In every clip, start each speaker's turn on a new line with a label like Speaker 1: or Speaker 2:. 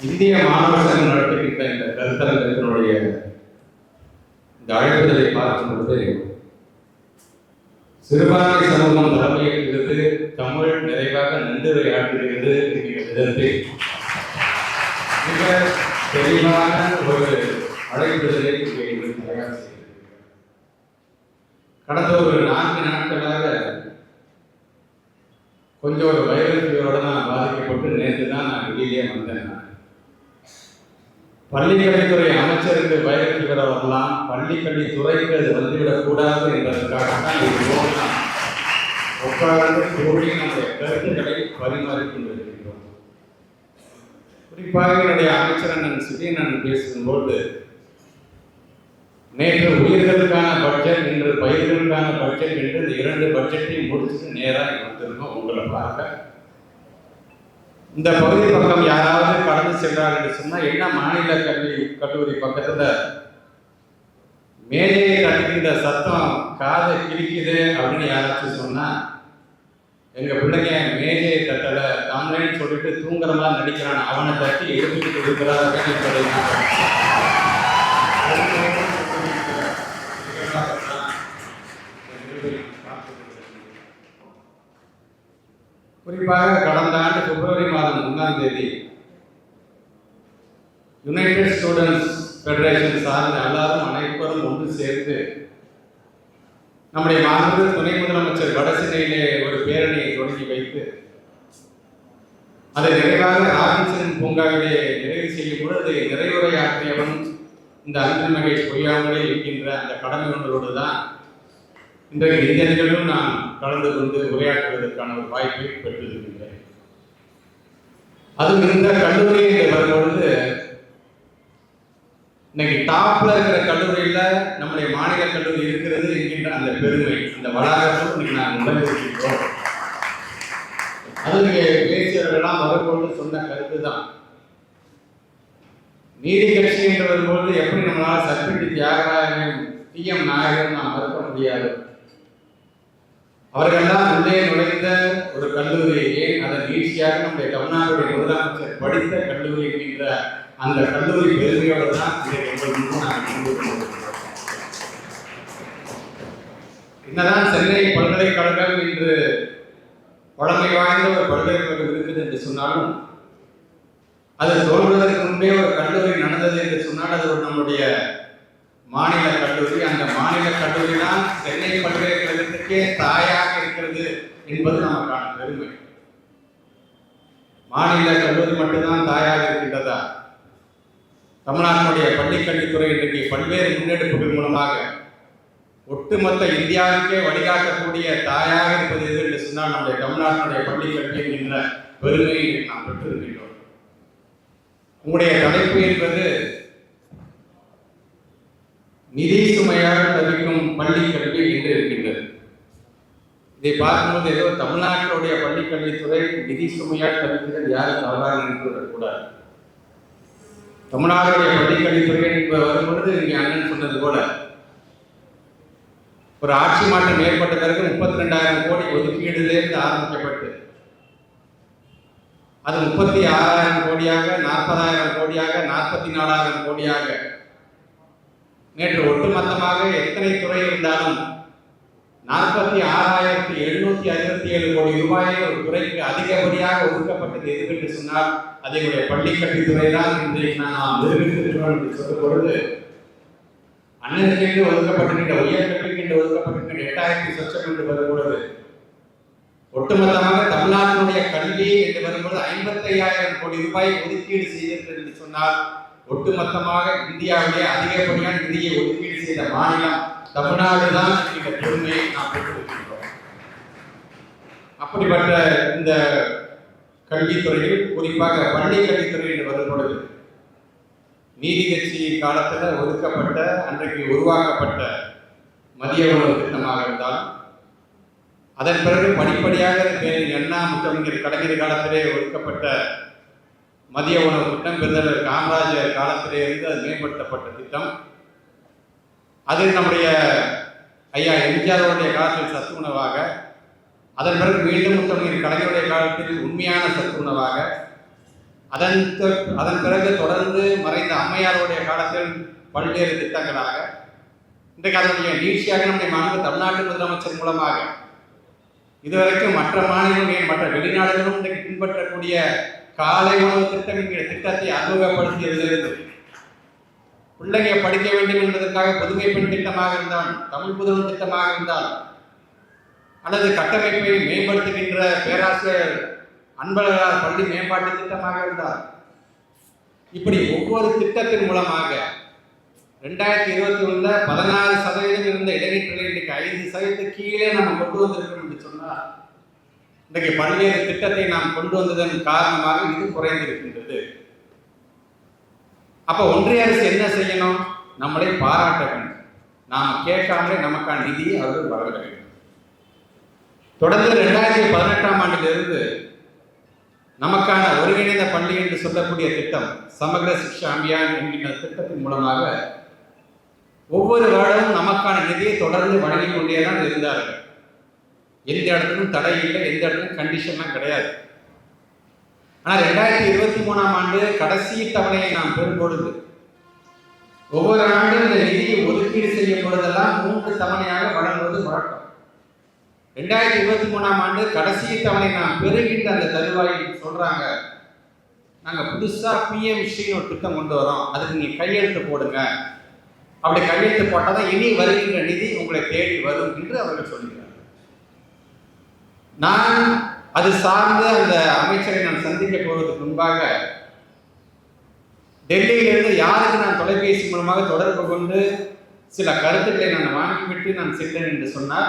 Speaker 1: இந்திய மாணவர் சங்கம் நடத்துகின்ற இந்த கருத்தரங்கத்தினுடைய இந்த அழைப்புதலை பார்க்கும் பொழுது சிறுபான்மை சமூகம் தலைமையிலிருந்து தமிழ் நிறைவாக நன்றிரையாற்றுகிறது என்கிற விதத்தில் மிக தெளிவான ஒரு அழைப்புதலை கடந்த ஒரு நான்கு நாட்களாக கொஞ்சம் ஒரு வைரஸ் ஃபீவரோட பாதிக்கப்பட்டு நேற்று தான் நான் வெளியிலே வந்தேன் நான். பள்ளிக்கல்வித்துறை அமைச்சருக்கு வைரல் ஃபீவர் வரலாம். பள்ளிக்கல்வித்துறைக்கு அது வந்துவிடக்கூடாது என்பதற்காக தான் இது உட்கார்ந்து கூடி நம்முடைய கருத்துக்களை பரிமாறிக்கொண்டிருக்கின்றோம். குறிப்பாக என்னுடைய அமைச்சர் அண்ணன் சிறியண்ணன் பேசும்போது நேற்று உயிர்களுக்கான பட்ஜெட் இன்று பயிர்களுக்கான பட்ஜெட் என்று இரண்டு பட்ஜெட்டையும் முடிச்சுட்டு நேராக வந்திருக்கோம் உங்களை பார்க்க இந்த பகுதி பக்கம் யாராவது கடந்து சென்றார் என்று சொன்னா என்ன மாநில கல்வி கல்லூரி பக்கத்துல மேலே கட்டுகின்ற சத்தம் காதை கிழிக்குது அப்படின்னு யாராச்சும் சொன்னா எங்க பிள்ளைங்க மேஜையை தட்டல தாங்களேன்னு சொல்லிட்டு தூங்குறமா நடிக்கிறான் அவனை தட்டி எழுப்பிட்டு இருக்கிறார்கள் அப்படின்னு நான் குறிப்பாக பிப்ரவரி மாதம் ஒன்றாம் தேதி யுனைடெட் ஸ்டூடெண்ட்ஸ் ஃபெடரேஷன் சார்ந்த எல்லாரும் அனைவரும் ஒன்று சேர்ந்து நம்முடைய மாண்பு துணை முதலமைச்சர் வடசென்னையிலே ஒரு பேரணியை தொடங்கி வைத்து அதை நிறைவாக ராபின்சன் பூங்காவிலே நிறைவு செய்யும் பொழுது நிறைவுரையாற்றியவன் இந்த அன்பில் நகை பொய்யாமலே இருக்கின்ற அந்த கடமை ஒன்றோடு தான் இன்றைக்கு இந்த நிகழ்வும் நான் கலந்து கொண்டு உரையாற்றுவதற்கான ஒரு வாய்ப்பை பெற்றிருக்கின்றேன் அதுவும் இந்த கல்லூரியை வரும் பொழுது இன்னைக்கு டாப்ல இருக்கிற கல்லூரியில நம்முடைய மாநில கல்லூரி இருக்கிறது என்கின்ற அந்த பெருமை அந்த வளாகத்தில் இன்னைக்கு நான் முதலிருக்கின்றோம் அது இங்கே பேசியவர்கள்லாம் வரும்பொழுது சொன்ன கருத்து தான் நீதி கட்சி என்று வரும்பொழுது எப்படி நம்மளால சர்பிட்டி தியாகராஜன் டி எம் நாயகன் நாம் மறுக்க முடியாது? அவர்கள்லாம் உள்ளே நுழைந்த ஒரு கல்லூரி ஏன் அதன் வீழ்ச்சியாக நம்முடைய தமிழ்நாட்டுடைய முதலமைச்சர் படித்த கல்லூரி என்கின்ற அந்த கல்லூரி பெருமையோடு தான் இதை உங்கள் முன்பு நான் என்னதான் சென்னை பல்கலைக்கழகம் என்று பழமை வாய்ந்த ஒரு பல்கலைக்கழகம் இருக்குது என்று சொன்னாலும் அது தோன்றுவதற்கு முன்பே ஒரு கல்லூரி நடந்தது என்று சொன்னால் அது ஒரு நம்முடைய மாநில கல்லூரி அந்த மாநில கல்லூரி தான் சென்னை பல்கலைக்கழகத்துக்கே தாயாக இருக்கிறது என்பது நமக்கான பெருமை. மாநில கல்லூரி மட்டும்தான் தாயாக இருக்கின்றதா? தமிழ்நாட்டினுடைய பள்ளிக்கல்வித்துறை இன்றைக்கு பல்வேறு முன்னெடுப்புகள் மூலமாக ஒட்டுமொத்த இந்தியாவுக்கே வழிகாட்டக்கூடிய தாயாக இருப்பது எது என்று சொன்னால் நம்முடைய தமிழ்நாட்டினுடைய பள்ளிக்கல்வி என்கின்ற பெருமையை நாம் பெற்றிருக்கின்றோம். உங்களுடைய தலைப்பு என்பது நிதி சுமையாக தவிக்கும் பள்ளிக்கல்வி என்று இருக்கின்றது. இதை பார்க்கும்போது ஏதோ தமிழ்நாட்டினுடைய பள்ளிக்கல்வித்துறை நிதி சுமையாக தவிக்கிறது யாரும் தவறாக நினைத்துவிடக்கூடாது தமிழ்நாடுடைய பள்ளிக்கல்வித்துறை இப்ப வரும்பொழுது இங்கே அண்ணன் சொன்னது போல ஒரு ஆட்சி மாற்றம் ஏற்பட்ட பிறகு முப்பத்தி ரெண்டாயிரம் கோடி ஒதுக்கீடுலேருந்து ஆரம்பிக்கப்பட்டு அது முப்பத்தி ஆறாயிரம் கோடியாக நாற்பதாயிரம் கோடியாக நாற்பத்தி நாலாயிரம் கோடியாக நேற்று ஒட்டுமொத்தமாக எத்தனை துறை இருந்தாலும் நாற்பத்தி ஆறாயிரத்தி எழுநூத்தி அறுபத்தி ஏழு கோடி ரூபாயை ஒரு துறைக்கு அதிகப்படியாக ஒதுக்கப்பட்டது எது என்று சொன்னால் அதனுடைய எங்களுடைய பள்ளிக்கல்வித்துறை தான் இன்றைக்கு நான் நிரூபித்திருக்கிறோம் என்று சொல்லும் பொழுது அண்ணனுக்கு என்று ஒதுக்கப்பட்டிருக்கின்ற உயர்கல்விக்கு என்று ஒதுக்கப்பட்டிருக்கின்ற எட்டாயிரத்தி சொச்சம் என்று வரும்பொழுது ஒட்டுமொத்தமாக தமிழ்நாட்டினுடைய கல்வி என்று வரும்போது ஐம்பத்தையாயிரம் கோடி ரூபாய் ஒதுக்கீடு செய்திருக்கிறது என்று சொன்னால் ஒட்டுமொத்தமாக இந்தியாவிலே அதிகப்படியான நிதியை ஒதுக்கீடு செய்த மாநிலம் தமிழ்நாடு தான் என்கிற பெருமையை நாம் பெற்றிருக்கின்றோம் அப்படிப்பட்ட இந்த கல்வித்துறையில் குறிப்பாக பள்ளி கல்வித்துறை என்று வரும் பொழுது நீதி கட்சி காலத்தில் ஒதுக்கப்பட்ட அன்றைக்கு உருவாக்கப்பட்ட மதிய உணவு திட்டமாக இருந்தாலும் அதன் பிறகு படிப்படியாக பேரில் அண்ணா முத்தமிழர் கலைஞர் காலத்திலே ஒதுக்கப்பட்ட மதிய உணவு திட்டம் பெருந்தலைவர் காமராஜர் காலத்திலே இருந்து அது மேம்படுத்தப்பட்ட திட்டம். அது நம்முடைய ஐயா எம்ஜிஆருடைய காலத்தில் சத்து உணவாக அதன் பிறகு மீண்டும் முத்தமிழர் கலைஞருடைய காலத்தில் உண்மையான சத்து உணவாக அதன் அதன் பிறகு தொடர்ந்து மறைந்த அம்மையாருடைய காலத்தில் பல்வேறு திட்டங்களாக இன்றைக்கு அதனுடைய நீட்சியாக நம்முடைய மாநில தமிழ்நாட்டு முதலமைச்சர் மூலமாக இதுவரைக்கும் மற்ற மாநிலங்களையும் மற்ற வெளிநாடுகளும் இன்றைக்கு பின்பற்றக்கூடிய காலை உணவு திட்டம் என்கிற திட்டத்தை அறிமுகப்படுத்தியதிலிருந்து பிள்ளைங்க படிக்க வேண்டும் என்பதற்காக புதுமை பெண் திட்டமாக இருந்தால் தமிழ் புதுமை திட்டமாக இருந்தால் அல்லது கட்டமைப்பை மேம்படுத்துகின்ற பேராசிரியர் அன்பழகர் பள்ளி மேம்பாட்டு திட்டமாக இருந்தால் இப்படி ஒவ்வொரு திட்டத்தின் மூலமாக ரெண்டாயிரத்தி இருபத்தி ஒன்றுல பதினாறு சதவீதம் இருந்த இடைநிலை இன்னைக்கு ஐந்து சதவீதத்துக்கு கீழே நம்ம கொண்டு வந்திருக்கோம் என்று சொன்னால் இன்றைக்கு பல்வேறு திட்டத்தை நாம் கொண்டு வந்ததன் காரணமாக இது குறைந்திருக்கின்றது. அப்ப ஒன்றிய அரசு என்ன செய்யணும்? நம்மளை பாராட்ட வேண்டும். நாம் கேட்காமலே நமக்கான நிதியை அவர்கள் வழங்க வேண்டும். தொடர்ந்து ரெண்டாயிரத்தி பதினெட்டாம் ஆண்டிலிருந்து நமக்கான ஒருங்கிணைந்த பள்ளி என்று சொல்லக்கூடிய திட்டம் சமகிர சிக்ஷா அபியான் என்கின்ற திட்டத்தின் மூலமாக ஒவ்வொரு வருடமும் நமக்கான நிதியை தொடர்ந்து வழங்கிக் கொண்டே தான் இருந்தார்கள். எந்த இடத்துக்கும் தடை இல்லை எந்த இடத்துக்கும் கண்டிஷன்லாம் கிடையாது. ஆனால் ரெண்டாயிரத்தி இருபத்தி மூணாம் ஆண்டு கடைசி தவணையை நாம் பெறும் பொழுது ஒவ்வொரு ஆண்டும் இந்த நிதியை ஒதுக்கீடு செய்யும் பொழுதெல்லாம் மூன்று தவணையாக வழங்குவது வழக்கம். ரெண்டாயிரத்தி இருபத்தி மூணாம் ஆண்டு கடைசி தவணை நாம் பெறுகின்ற அந்த தருவாயில் சொல்றாங்க நாங்க புதுசா பிஎம்சின்னு ஒரு திட்டம் கொண்டு வரோம் அதுக்கு நீங்க கையெழுத்து போடுங்க. அப்படி கையெழுத்து போட்டால் தான் இனி வருகின்ற நிதி உங்களை தேடி வரும் என்று அவர்கள் சொல்கிறார் நான் அது சார்ந்த அந்த அமைச்சரை நான் சந்திக்க போவதற்கு முன்பாக டெல்லியிலிருந்து யாருக்கு நான் தொலைபேசி மூலமாக தொடர்பு கொண்டு சில கருத்துக்களை நான் வாங்கிவிட்டு நான் சென்றேன் என்று சொன்னால்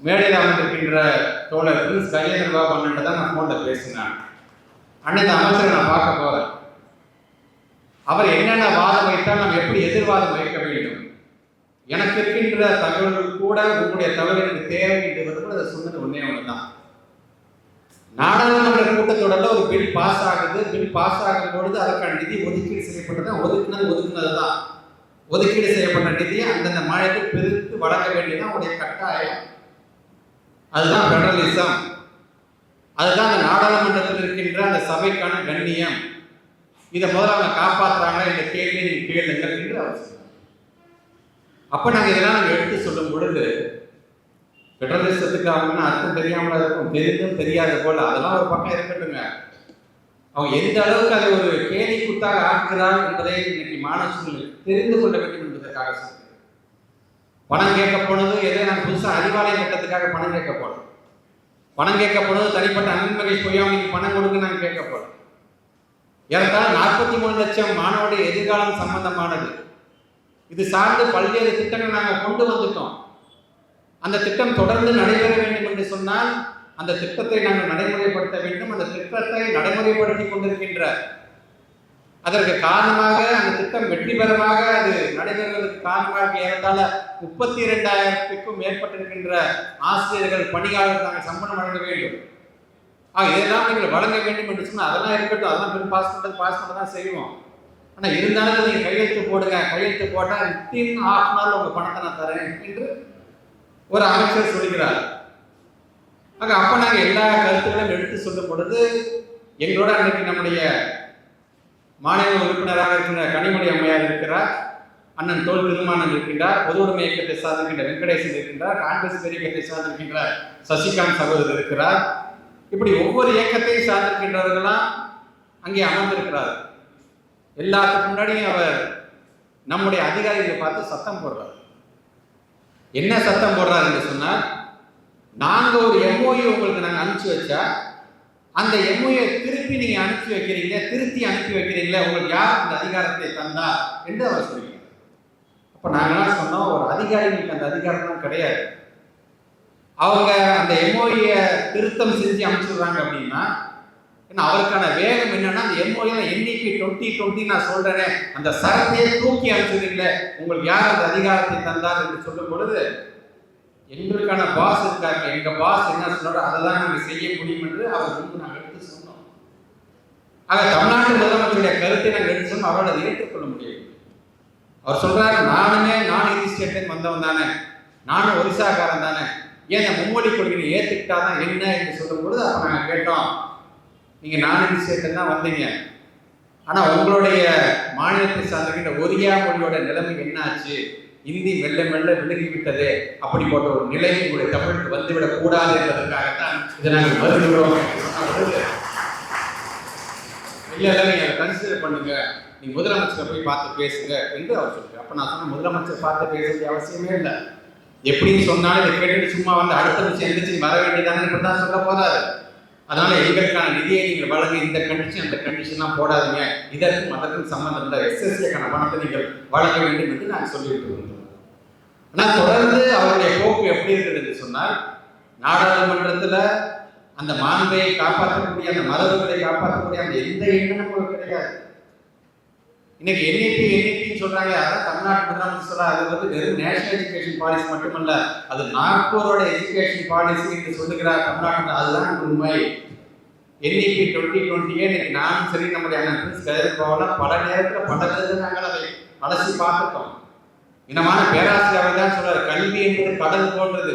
Speaker 1: மேடையில் அமர்ந்திருக்கின்ற தோழர் பிரின்ஸ் கஜேந்திர பாபு அண்ணன் தான் நான் ஃபோனில் பேசினேன். அண்ணன் இந்த அமைச்சரை நான் பார்க்க போகிறேன் அவர் என்னென்ன வாதம் வைத்தால் நாம் எப்படி எதிர்வாதம் வைக்க வேண்டும்? எனக்கு இருக்கின்ற தகவல்கள் கூட உங்களுடைய தகவல் எனக்கு தேவை என்று வரும்போது அதை சொன்னது ஒன்றே ஒன்று தான் நாடாளுமன்ற கூட்டத்தொடர்ல ஒரு பில் பாஸ் ஆகுது. பில் பாஸ் ஆகும் பொழுது அதற்கான நிதி ஒதுக்கீடு செய்யப்பட்டது ஒதுக்குனது ஒதுக்குனது தான் ஒதுக்கீடு செய்யப்பட்ட நிதியை அந்தந்த மாநிலத்தில் பிரித்து வழங்க வேண்டியதான் அவருடைய கட்டாயம். அதுதான் பெடரலிசம் அதுதான் அந்த நாடாளுமன்றத்தில் இருக்கின்ற அந்த சபைக்கான கண்ணியம். இதை முதல்ல அவங்க காப்பாற்றுறாங்களா இந்த கேள்வியை நீங்கள் கேளுங்கள் என்று அவர் அப்போ நாங்கள் இதெல்லாம் நாங்கள் எடுத்து சொல்லும் பொழுது பெடரலிசத்துக்கு அர்த்தம் தெரியாமல் இருக்கும் தெரிந்தும் தெரியாத போல அதெல்லாம் ஒரு பக்கம் இருக்கட்டுங்க. அவங்க எந்த அளவுக்கு அதை ஒரு கேலி குத்தாக ஆக்குகிறார் என்பதை இன்னைக்கு மாணவர்கள் தெரிந்து கொள்ள வேண்டும் என்பதற்காக பணம் கேட்க போனது எதை நான் புதுசாக அறிவாலயம் கட்டத்துக்காக பணம் கேட்க போனோம் பணம் கேட்க போனது தனிப்பட்ட அன்பன் மகேஷ் அவங்களுக்கு பணம் கொடுங்க நான் கேட்க போனோம் ஏறத்தாழ நாற்பத்தி மூணு லட்சம் மாணவருடைய எதிர்காலம் சம்பந்தமானது. இது சார்ந்து பல்வேறு திட்டங்கள் நாங்கள் கொண்டு வந்துட்டோம். அந்த திட்டம் தொடர்ந்து நடைபெற வேண்டும் என்று சொன்னால் அந்த திட்டத்தை நாங்கள் நடைமுறைப்படுத்த வேண்டும். அந்த திட்டத்தை நடைமுறைப்படுத்தி கொண்டிருக்கின்ற அதற்கு காரணமாக அந்த திட்டம் வெற்றிகரமாக அது நடைபெறுவதற்கு காரணமாக ஏறத்தாழ முப்பத்தி இரண்டாயிரத்துக்கும் மேற்பட்டிருக்கின்ற ஆசிரியர்கள் பணியாளர்கள் நாங்கள் சம்பளம் வழங்க வேண்டும். ஆக இதெல்லாம் நீங்கள் வழங்க வேண்டும் என்று சொன்னால் அதெல்லாம் இருக்கட்டும். அதெல்லாம் பாஸ் பண்ணுறது பாஸ் பண்ண தான் செய்வோம். ஆனால் இருந்தாலும் நீங்கள் கையெழுத்து போடுங்க. கையெழுத்து போட்டால் வித்தின் ஹாஃப் நாள் உங்கள் பணத்தை நான் தரேன் என்று ஒரு அமைச்சர் சொல்கிறார் ஆக அப்போ நாங்கள் எல்லா கருத்துக்களையும் எடுத்து சொல்லும் பொழுது எங்களோட அன்றைக்கு நம்முடைய மாநில உறுப்பினராக இருக்கின்ற கனிமொழி அம்மையார் இருக்கிறார் அண்ணன் தோல் திருமானன் இருக்கின்றார் பொது உடைமை இயக்கத்தை சார்ந்திருக்கின்ற வெங்கடேசன் இருக்கின்றார் காங்கிரஸ் பெரிய இயக்கத்தை சார்ந்திருக்கின்ற சசிகாந்த் சகோதரர் இருக்கிறார். இப்படி ஒவ்வொரு இயக்கத்தையும் சார்ந்திருக்கின்றவர்களாம் அங்கே அமர்ந்திருக்கிறார்கள். எல்லாத்துக்கு முன்னாடியும் அவர் நம்முடைய அதிகாரிகளை பார்த்து சத்தம் போடுறார். என்ன சத்தம் போடுறாருன்னு என்று சொன்னால் நாங்கள் ஒரு எம்ஓயு உங்களுக்கு நாங்கள் அனுப்பிச்சி வச்சா அந்த எம்ஓயை திருப்பி நீங்கள் அனுப்பி வைக்கிறீங்க திருத்தி அனுப்பி வைக்கிறீங்களே உங்களுக்கு யார் அந்த அதிகாரத்தை தந்தா என்று அவர் சொல்கிறார். அப்போ நாங்களாம் சொன்னோம் ஒரு அதிகாரிகளுக்கு அந்த அதிகாரம் கிடையாது. அவங்க அந்த எம்ஓயை திருத்தம் செஞ்சு அனுப்பிச்சுடுறாங்க அப்படின்னா ஏன்னா அவருக்கான வேகம் என்ன டுவெண்ட்டி டுவெண்ட்டி நான் சொல்றேனே அந்த சரத்தையே தூக்கி அனுப்பிச்சுடுறீங்களே உங்களுக்கு யார் அந்த அதிகாரத்தை தந்தார் என்று சொல்லும் பொழுது எங்களுக்கான பாஸ் இருக்காங்க எங்க பாஸ் என்ன சொல்றாரோ அதெல்லாம் நாங்கள் நாங்க செய்ய முடியும் என்று அவர் முன்பு நாங்கள் எடுத்து சொன்னோம். ஆக தமிழ்நாட்டு முதலமைச்சருடைய கருத்தை நாங்கள் எடுத்து சொன்னோம். அவரால் அதை ஏற்றுக்கொள்ள முடியும் அவர் சொல்றாரு நானுமே நான் இந்தி ஸ்டேட்லேருந்து வந்தவன் தானே. நானும் ஒரிசாக்காரன் தானே. ஏன் இந்த மும்மொழி கொள்கையை ஏற்றுக்கிட்டாதான் என்ன என்று சொல்லும் பொழுது அப்போ நாங்கள் கேட்டோம் நீங்க நானூற்றி சேர்த்து தான் வந்தீங்க. ஆனா உங்களுடைய மாநிலத்தை சார்ந்திருக்கின்ற ஒரியா மொழியோட நிலைமை என்னாச்சு? இந்தி மெல்ல மெல்ல விலகி விட்டது அப்படிப்பட்ட ஒரு நிலை உங்களுடைய தமிழுக்கு வந்துவிடக் கூடாது என்பதற்காகத்தான் இதை நாங்கள் மறுக்கிறோம் இல்ல இல்லை நீங்க கன்சிடர் பண்ணுங்க. நீங்க முதலமைச்சரை போய் பார்த்து பேசுங்க என்று அவர் சொல்றாரு. அப்ப நான் சொன்ன முதலமைச்சர் பார்த்து பேச வேண்டிய அவசியமே இல்லை. எப்படின்னு சொன்னாலும் இதை கேட்டுட்டு சும்மா வந்து அடுத்த விஷயம் எந்திரிச்சு வர வேண்டியதானே தான் சொல்ல போறாரு. அதனால எங்களுக்கான நிதியை நீங்கள் வழங்க இந்த கண்டிஷன் அந்த கண்டிஷன்லாம் போடாதீங்க. இதற்கும் அதற்கும் சம்பந்தம் இல்லை. எஸ்எஸ்ஏக்கான பணத்தை நீங்கள் வழங்க வேண்டும் என்று நாங்கள் சொல்லிட்டு இருந்தோம் ஆனால் தொடர்ந்து அவருடைய போக்கு எப்படி இருக்கிறது என்று சொன்னால் நாடாளுமன்றத்தில் அந்த மாண்பையை காப்பாற்றக்கூடிய அந்த மரபுகளை காப்பாற்றக்கூடிய அந்த எந்த எண்ணமும் கிடையாது. இன்னைக்கு என்இபி என்இபின்னு சொல்றாங்க அதான் தமிழ்நாட்டு முதலமைச்சர் அது வந்து வெறும் நேஷனல் எஜுகேஷன் பாலிசி மட்டுமல்ல அது நாக்பூரோட எஜுகேஷன் பாலிசி என்று சொல்லுகிறார் தமிழ்நாட்டில். அதுதான் உண்மை. என்இபி டுவெண்ட்டி டுவெண்ட்டியே இன்னைக்கு நானும் சரி நம்முடைய அண்ணன் கதிர் பல நேரத்தில் பல நாங்கள் அதை அலசி பார்த்துட்டோம் இனமான பேராசிரியர் தான் சொல்றாரு கல்வி என்பது கடல் போன்றது.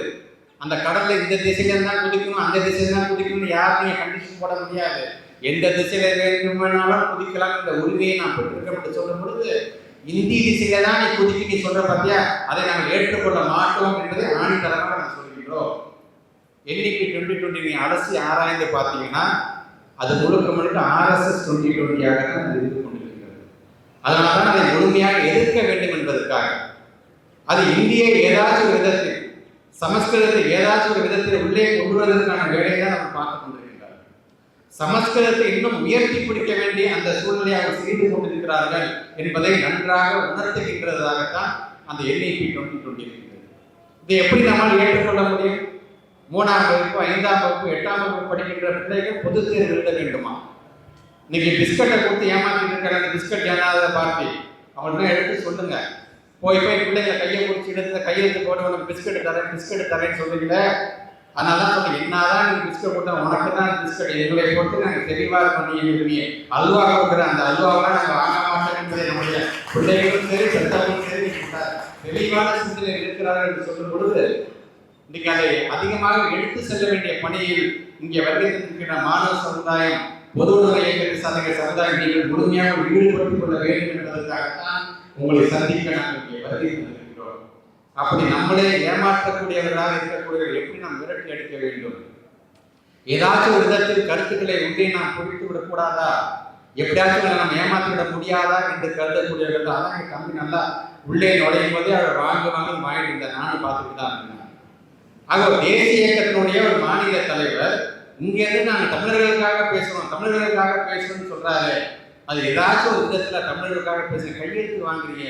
Speaker 1: அந்த கடல்ல இந்த திசையில தான் குதிக்கணும் அந்த திசையில தான் குதிக்கணும்னு யாரும் கண்டிஷன் போட முடியாது. எந்த திசையில வேண்டுமானாலும் குதிக்கலாம் இந்த உரிமையை நான் பெற்றிருக்கேன் என்று சொல்லும் பொழுது இந்தி திசையில தான் நீ குதிக்க நீ சொல்ற பார்த்தியா அதை நாங்கள் ஏற்றுக்கொள்ள மாட்டோம் என்பதை ஆணித்தரமாக நான் சொல்கின்றோம். எண்ணிக்கை டுவெண்ட்டி டுவெண்ட்டி நீ அலசி ஆராய்ந்து பார்த்தீங்கன்னா அது முழுக்க முழுக்க ஆர்எஸ்எஸ் டுவெண்ட்டி டுவெண்ட்டியாக தான் இருந்து கொண்டிருக்கிறது. அதனால தான் அதை முழுமையாக எதிர்க்க வேண்டும் என்பதற்காக அது இந்திய ஏதாச்சும் ஒரு விதத்தில் சமஸ்கிருதத்தை ஏதாச்சும் ஒரு விதத்தில் உள்ளே கொண்டு வருவதற்கான வேலையை தான் நம்ம பார்த்து கொண்டிருக்கிறோம். சமஸ்கிருதத்தை இன்னும் உயர்த்தி பிடிக்க வேண்டிய அந்த சூழ்நிலையாக செய்து கொண்டிருக்கிறார்கள் என்பதை நன்றாக உணர்த்துகின்றதாகத்தான் அந்த என்ஐபி டுவெண்ட்டி டுவெண்ட்டி இருக்கிறது இதை எப்படி நம்மால் ஏற்றுக்கொள்ள முடியும்? மூணாம் வகுப்பு ஐந்தாம் வகுப்பு எட்டாம் வகுப்பு படிக்கின்ற பிள்ளைகள் பொது தேர்வு எழுத வேண்டுமா? இன்னைக்கு பிஸ்கட்டை கொடுத்து ஏமாத்திட்டு இருக்கிற அந்த பிஸ்கட் ஏனாத பார்ட்டி அவங்கள்ட்ட எடுத்து சொல்லுங்க. போய் போய் பிள்ளைங்க கையை பிடிச்சி எடுத்து கையெழுத்து போட்டு உனக்கு பிஸ்கட் தரேன் பிஸ்கட் தரேன்னு சொல்றீங்களே அதனால தான் என்னதான் நீங்க பிஸ்கட் கொடுத்தா உனக்கு தான் பிஸ்கட் எங்களை பொறுத்து நாங்கள் தெளிவாக இருக்கோம் நீ எங்களுக்கு அல்வா கொடுக்குற அந்த அல்வாவெல்லாம் நாங்கள் வாங்க மாட்டோம் என்பதை நம்முடைய பிள்ளைகளும் சரி சட்டமும் சரி தெளிவான சிந்தனை இருக்கிறார்கள் என்று சொல்லும் பொழுது இன்னைக்கு அதை அதிகமாக எடுத்து செல்ல வேண்டிய பணியில் இங்கே வருகை மாணவ சமுதாயம் பொது உணர்வு இயக்கத்தை சார்ந்த சமுதாயம் நீங்கள் முழுமையாக ஈடுபட்டுக் கொள்ள வேண்டும் என்பதற்காகத்தான் உங்களை சந்திக்க நாங்கள் இங்கே வருகை அப்படி நம்மளே ஏமாற்றக்கூடியவர்களாக இருக்கக்கூடியவர்கள் எப்படி நாம் விரட்டி அடிக்க வேண்டும்? ஏதாச்சும் ஒரு விதத்தில் கருத்துக்களை உள்ளே நாம் புரித்து விடக்கூடாதா? எப்படியாச்சும் நாம் நம்ம முடியாதா என்று கருதக்கூடியவர்கள் அதான் தம்பி நல்லா உள்ளே நுழையும் போதே அவர் வாங்க வாங்க வாங்கிட்டு இருந்தார் நானும் பார்த்துட்டு தான் இருந்தேன். ஆக தேசிய இயக்கத்தினுடைய ஒரு மாநில தலைவர் இங்கேருந்து நாங்கள் தமிழர்களுக்காக பேசுகிறோம் தமிழர்களுக்காக பேசுகிறோம்னு சொல்கிறாரு அது ஏதாச்சும் ஒரு விதத்தில் தமிழர்களுக்காக பேசுகிற கையெழுத்து வாங்குறீங்க.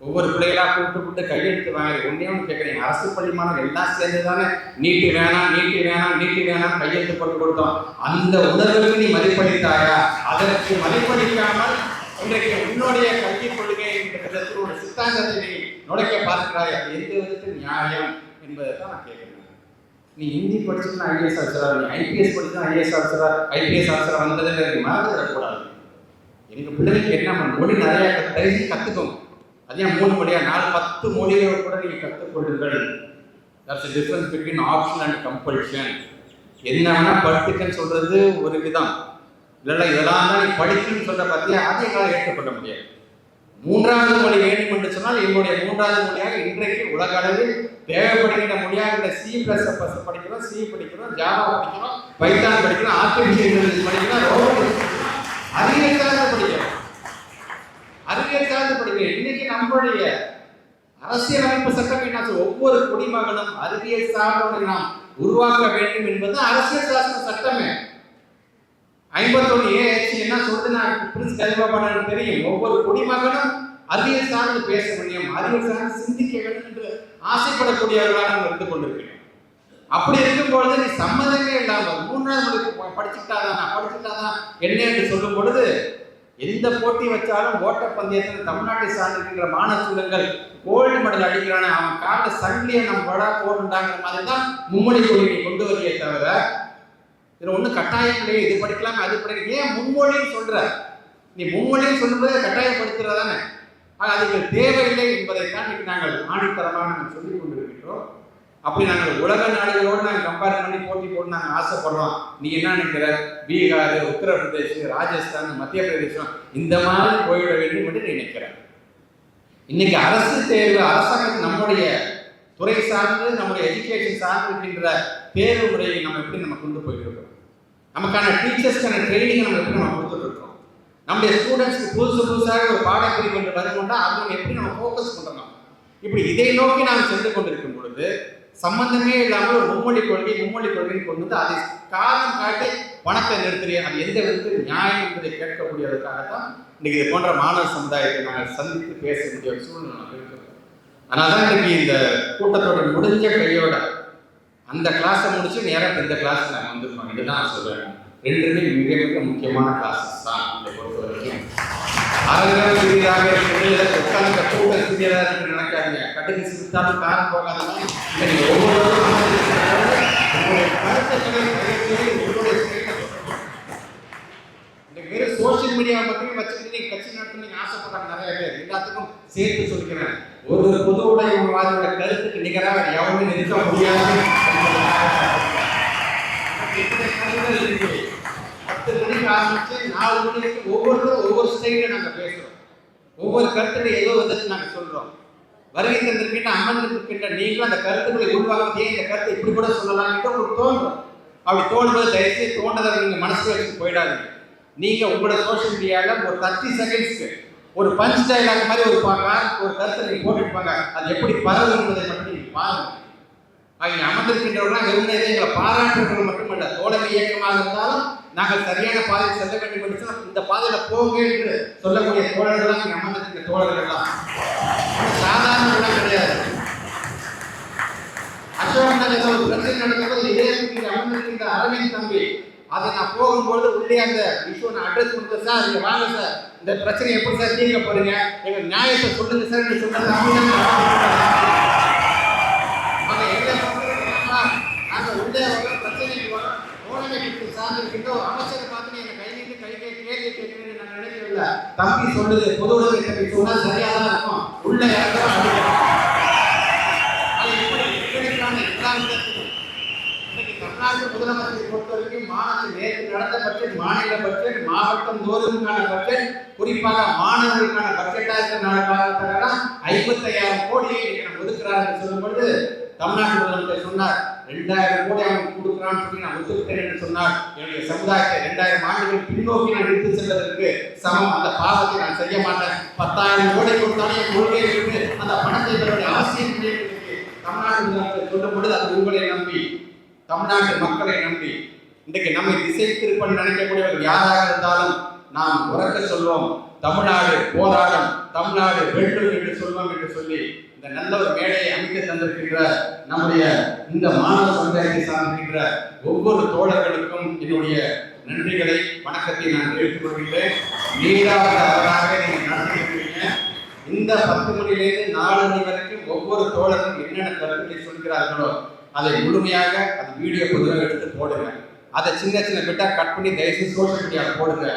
Speaker 1: ஒவ்வொரு பிள்ளைகளா கூப்பிட்டு கூப்பிட்டு கையெழுத்து வாங்க ஒன்றே ஒன்று கேட்குறீங்க அரசு பள்ளி எல்லாம் சேர்ந்து தானே நீட்டு வேணாம் நீட்டு வேணாம் நீட்டு வேணாம் கையெழுத்து போட்டு கொடுத்தோம். அந்த உணர்வுக்கு நீ மதிப்பளித்தாயா? அதற்கு மதிப்பளிக்காமல் இன்றைக்கு உன்னுடைய கல்வி கொள்கை என்ற விதத்தில் ஒரு சித்தாந்தத்தை நீ நுழைக்க பார்க்கிறாய். அது எந்த விதத்தில் நியாயம் என்பதை தான் நான் கேட்கிறேன். நீ ஹிந்தி படிச்சுன்னா ஐஏஎஸ் ஆஃபீஸரா நீ ஐபிஎஸ் படிச்சு ஐஏஎஸ் ஆஃபீஸரா ஐபிஎஸ் ஆஃபீஸரா வந்ததுன்னு எனக்கு மறந்துடக்கூடாது எங்கள் பிள்ளைகளுக்கு என்ன பண்ண மொழி நிறைய தயவு கற்றுக்கோங்க அதே மூணு மொழியா நாலு பத்து மொழியை கூட நீங்க கற்றுக்கொள்ளுங்கள் that's difference between option and compulsion என்ன வேணால் படித்துக்கன்னு சொல்றது ஒரு விதம். இல்லைல்ல இதெல்லாம் தான் நீ படிக்கணும்னு சொல்ற பத்தியா அதே காலம் ஏற்றுக்கொள்ள முடியாது. மூன்றாவது மொழி வேண்டும் என்று சொன்னால் என்னுடைய மூன்றாவது மொழியாக இன்றைக்கு உலக அளவில் தேவைப்படுகின்ற மொழியாக இந்த சி பிளஸ் பிளஸ் படிக்கிறோம் சி படிக்கிறோம் ஜாவா படிக்கிறோம் பைத்தான் படிக்கிறோம் ஆர்டிபிஷியல் இன்டெலிஜென்ஸ் படிக்கிறோம் ரோபோட் படிக்கிறோம். படிக்கிறோம். அறிவியல் சார்ந்த படிக்கிறோம் இன்னைக்கு நம்மளுடைய அரசியலமைப்பு சட்டம் என்ன ஒவ்வொரு குடிமகனும் அறிவியல் சார்ந்தவரை நாம் உருவாக்க வேண்டும் என்பது அரசியல் சாசன சட்டமே. ஐம்பத்தொன்னு ஏஹெச் என்ன சொல்றது நான் பிரின்ஸ் தெரியும். ஒவ்வொரு குடிமகனும் அறிவியல் சார்ந்து பேச முடியும். அறிவியல் சார்ந்து சிந்திக்க வேண்டும் என்று ஆசைப்படக்கூடியவர்களாக நாம் இருந்து கொண்டிருக்கிறோம் அப்படி இருக்கும்பொழுது நீ சம்மதமே இல்லாமல் மூன்றாவது படிச்சுக்கிட்டாதான் படிச்சுட்டாதான் நான் படிச்சுட்டாதான் என்ன என்று சொல்லும் பொழுது எந்த போட்டி வச்சாலும் ஓட்டப்பந்தயத்தில் தமிழ்நாட்டை சார்ந்திருக்கிற மாணவர்கள் கோல்டு மெடல் அடிக்கிறானே அவன் காட்ட சங்கிலியை நம்ம படா போடுண்டாங்கிற மாதிரி தான் மும்மொழி கொள்கையை கொண்டு வரையே தவிர இதில் ஒன்றும் கட்டாயம் இல்லையே இது படிக்கலாம் அது படிக்கலாம் ஏன் மும்மொழின்னு சொல்ற? நீ மும்மொழின்னு சொல்லும்போது கட்டாயப்படுத்துறதானே? ஆக அதுக்கு தேவையில்லை என்பதைத்தான் இன்னைக்கு நாங்கள் ஆணித்தரமாக நாங்கள் சொல்லிக் கொண்டிருக்கின்றோம். அப்படி நாங்கள் உலக நாடுகளோடு நாங்கள் கம்பேர் பண்ணி போட்டி போட்டு நாங்கள் ஆசைப்படுறோம். நீ என்ன நினைக்கிற? பீகார் உத்தரப்பிரதேஷ் ராஜஸ்தான் மத்திய பிரதேசம் இந்த மாதிரி போயிட வேண்டும் என்று நினைக்கிறேன். இன்னைக்கு அரசு தேர்வு அரசாங்கம் நம்முடைய துறை சார்ந்து நம்முடைய எஜுகேஷன் சார்ந்து இருக்கின்ற தேர்வு முறையை நம்ம எப்படி நம்ம கொண்டு போயிட்டு இருக்கோம் நமக்கான டீச்சர்ஸ்க்கான ட்ரைனிங் நம்ம எப்படி நம்ம கொடுத்துட்டு இருக்கோம் நம்முடைய ஸ்டூடெண்ட்ஸ்க்கு புதுசு புதுசாக ஒரு பாடப்பிரிவு கொண்டு வரும்போது அவங்க எப்படி நம்ம ஃபோக்கஸ் பண்ணுறோம் இப்படி இதை நோக்கி நாம் சென்று கொண்டிருக்கும் பொழுது சம்பந்தமே இல்லாமல் ஒரு மும்மொழி கொள்கை மும்மொழி கொள்கைன்னு கொண்டு வந்து அதை காரணம் காட்டி பணத்தை நிறுத்துறேன். அது எந்த விதத்தில் நியாயம் என்பதை கேட்கக்கூடியதற்காகத்தான் இன்னைக்கு இது போன்ற மாணவ சமுதாயத்தை நாங்கள் சந்தித்து பேச வேண்டிய சூழ்நிலை நமக்கு அதனால தான் இன்னைக்கு இந்த கூட்டத்தோட முடிஞ்ச கையோட அந்த கிளாஸை முடிச்சு நேராக இந்த கிளாஸ் நாங்கள் வந்திருக்கோம். இதுதான் சொல்கிறேன் ரெண்டுமே மிக மிக முக்கியமான கிளாஸஸ் தான் இதை பொறுத்த வரைக்கும் அரங்கம் சிறியதாக உட்கார்ந்து கூட்டம் சிறியதாக நினைக்காதீங்க. கட்டுக்கு சிரித்தாலும் காரம் போகாததான் வெறும் சோஷியல் மீடியா மட்டுமே வச்சுக்கிட்டு நீங்க கட்சி ஆசைப்படுறாங்க நிறைய பேர் எல்லாத்துக்கும் சேர்த்து சொல்லிக்கிறேன். ஒரு பொது உடையவாதியோட கருத்துக்கு நிகராக வேற எவனும் முடியாது பத்து மணிக்கு ஆரம்பிச்சு நாலு மணிக்கு ஒவ்வொருத்தரும் ஒவ்வொரு ஸ்டைல நாங்க பேசுறோம். ஒவ்வொரு கருத்துல ஏதோ நாங்க சொல்றோம். வருகை தந்திருக்கின்ற அமர்ந்திருக்கின்ற நீங்களும் அந்த கருத்துக்களை உருவாக்கி இந்த கருத்தை இப்படி கூட சொல்லலாம்னு உங்களுக்கு தோன்றும். அப்படி தோன்றுவது தயவுசெய்து தோன்றதை நீங்கள் மனசு வச்சு போயிடாதீங்க. நீங்கள் உங்களோட சோஷியல் மீடியாவில் ஒரு தேர்ட்டி செகண்ட்ஸ்க்கு ஒரு பஞ்ச் டைலாக் மாதிரி ஒரு பா- ஒரு கருத்தை நீங்கள் போட்டுருப்பாங்க அது எப்படி பரவும் என்பதை மட்டும் நீங்க பாருங்க. அவங்க அமர்ந்திருக்கின்றவர்கள் வெறுமனே எங்களை பாராட்டுறவர்கள் மட்டுமல்ல தோழமை இயக்கமாக இருந்தாலும் நாங்கள் சரியான பாதையில் செல்ல வேண்டும் என்று இந்த பாதையில் போங்க என்று சொல்லக்கூடிய தோழர்கள் தான் அமர்ந்திருக்கிற தோழர்கள் சாதாரண சாதாரண கிடையாது அசோக் ஒரு பிரச்சனை நடக்கும்போது இதே இங்க அரவிந்த் தம்பி அதை நான் போகும்போது உள்ளே அந்த விஷயம் நான் அட்ரஸ் கொடுத்தேன். சார் இங்க வாங்க சார். இந்த பிரச்சனை எப்படி சார் தீர்க்க போறீங்க? எங்க நியாயத்தை சொல்லுங்க சார். என்று சொன்னது அமைதியாக உள்ளே வரோம் பிரச்சனைக்கு வரோம் ஓனமைக்கு சார்ந்திருக்கின்ற அமைச்சரை பார்த்து நீங்க கை நீட்டு கை கை கேள்வி நான் தம்பி சொல்லுது பொது உடைமை தம்பி சொன்னா சரியா தான் இருக்கும். உள்ள இறங்குறோம் அடிக்கிறோம் இன்னைக்கு தமிழ்நாட்டு முதலமைச்சரை பொறுத்தவரைக்கும் மாநில நேற்று நடந்த பட்ஜெட் மாநில பட்ஜெட் மாவட்டம் தோறுமுக்கான பட்ஜெட் குறிப்பாக மாணவர்களுக்கான பட்ஜெட்டாக இருக்கிற காரணத்துக்காக ஐம்பத்தையாயிரம் கோடியை இன்னைக்கு நம்ம ஒதுக்குறாரு என்று சொல்லும்போது தமிழ்நாட்டு முதலமைச்சர் சொன்னார். ரெண்டாயிரம் கோடி அவனுக்கு கொடுக்குறான்னு சொல்லி நான் ஒத்துக்கிட்டேன் என்று சொன்னார் என்னுடைய சமுதாயத்தை ரெண்டாயிரம் ஆண்டுகள் பின்னோக்கி நான் எடுத்து செல்வதற்கு சமம். அந்த பாவத்தை நான் செய்ய மாட்டேன். பத்தாயிரம் கோடி கொடுத்தாலே என் கொள்கையை அந்த பணத்தை பெற அவசியம் இல்லை தமிழ்நாடு சொல்லும் பொழுது அது உங்களை நம்பி தமிழ்நாட்டு மக்களை நம்பி இன்றைக்கு நம்மை திசை திருப்பன் நினைக்கக்கூடியவர்கள் யாராக இருந்தாலும் நாம் உறக்க சொல்வோம். தமிழ்நாடு போராடும். தமிழ்நாடு வெல்லும் என்று சொல்வோம் என்று சொல்லி இந்த நல்ல ஒரு மேடையை அமைக்க தந்திருக்கின்ற நம்முடைய இந்த மாணவ சமுதாயத்தை சார்ந்திருக்கின்ற ஒவ்வொரு தோழர்களுக்கும் என்னுடைய நன்றிகளை வணக்கத்தை நான் தெரிவித்துக் கொள்கிறேன் நீராவது அவராக நீங்கள் நடத்திருக்கிறீங்க இந்த பத்து மணியிலிருந்து நாலு மணி வரைக்கும் ஒவ்வொரு தோழரும் என்னென்ன கருத்துக்களை சொல்கிறார்களோ அதை முழுமையாக அது வீடியோ பொதுவாக எடுத்து போடுங்க. அதை சின்ன சின்ன பிட்டா கட் பண்ணி தயவுசெய்து சோஷியல் மீடியாவில் போடுங்க.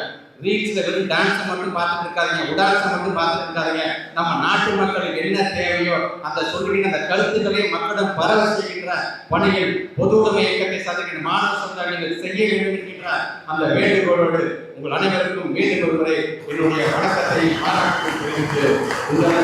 Speaker 1: ரீல்ஸ்ல வெறும் டான்ஸை மட்டும் பார்த்துட்டு இருக்காதீங்க உடான்ஸை மட்டும் பார்த்துட்டு இருக்காதீங்க. நம்ம நாட்டு மக்களுக்கு என்ன தேவையோ அந்த சொல்லுகிற அந்த கருத்துக்களை மக்களிடம் பரவ செய்கின்ற பணியில் பொது உடைமை இயக்கத்தை சாதிக்கின்ற மாணவ சமுதாயங்கள் செய்ய வேண்டும் என்கின்ற அந்த வேண்டுகோளோடு உங்கள் அனைவருக்கும் மீண்டும் ஒருமுறை என்னுடைய வணக்கத்தை பாராட்டு தெரிவித்து உங்கள்